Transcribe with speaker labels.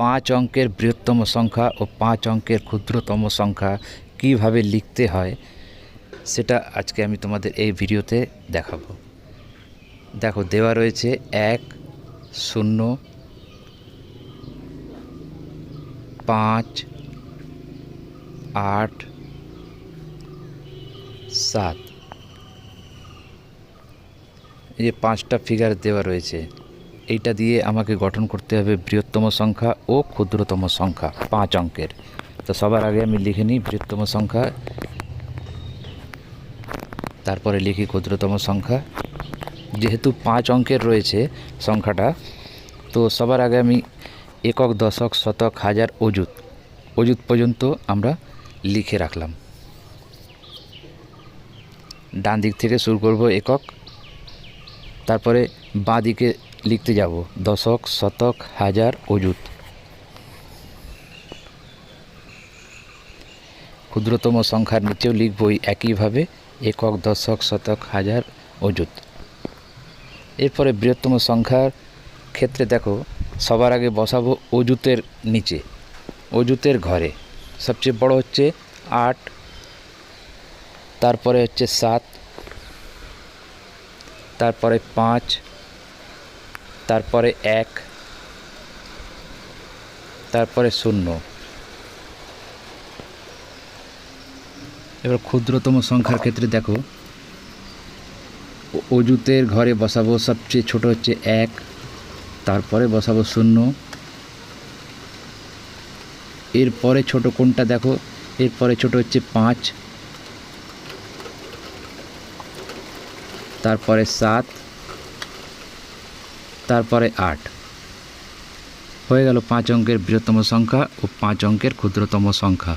Speaker 1: পাঁচ অঙ্কের বৃহত্তম সংখ্যা ও পাঁচ অঙ্কের ক্ষুদ্রতম সংখ্যা কীভাবে লিখতে হয়, সেটা আজকে আমি তোমাদের এই ভিডিওতে দেখাবো। দেখো, দেওয়া রয়েছে এক, শূন্য, পাঁচ, আট, সাত। এই যে পাঁচটা ফিগার দেওয়া রয়েছে এইটা দিয়ে আমাকে গঠন করতে হবে বৃহত্তম সংখ্যা ও ক্ষুদ্রতম সংখ্যা, পাঁচ অঙ্কের। তো সবার আগে আমি লিখে নিই বৃহত্তম সংখ্যা, তারপরে লিখি ক্ষুদ্রতম সংখ্যা। যেহেতু পাঁচ অঙ্কের রয়েছে সংখ্যাটা, তো সবার আগে আমি একক, দশক, শতক, হাজার, অযুত অযুত পর্যন্ত আমরা লিখে রাখলাম। ডান দিক থেকে শুরু করব একক, তারপরে বাঁ দিকে লিখতে যাব। দশক, শতক, হাজার, অযুত। ক্ষুদ্রতম সংখ্যার নিচেও লিখবই একইভাবে একক, দশক, শতক, হাজার, অযুত। এরপরে বৃহত্তম সংখ্যার ক্ষেত্রে দেখো, সবার আগে বসাবো অজুতের নিচে অজুতের ঘরে। সবচেয়ে বড় হচ্ছে আট, তারপরে হচ্ছে সাত, তারপরে পাঁচ তারপরে এক, তারপরে শূন্য। এবার ক্ষুদ্রতম সংখ্যার ক্ষেত্রে দেখো অজুতের ঘরে বসাবো সবচেয়ে ছোট হচ্ছে এক, তারপরে বসাবো শূন্য। এরপরে ছোট কোনটা দেখো, এরপরে ছোট হচ্ছে পাঁচ, তারপরে সাত তারপরে আট। হয়ে গেল পাঁচ অঙ্কের বৃহত্তম সংখ্যা ও পাঁচ অঙ্কের ক্ষুদ্রতম সংখ্যা।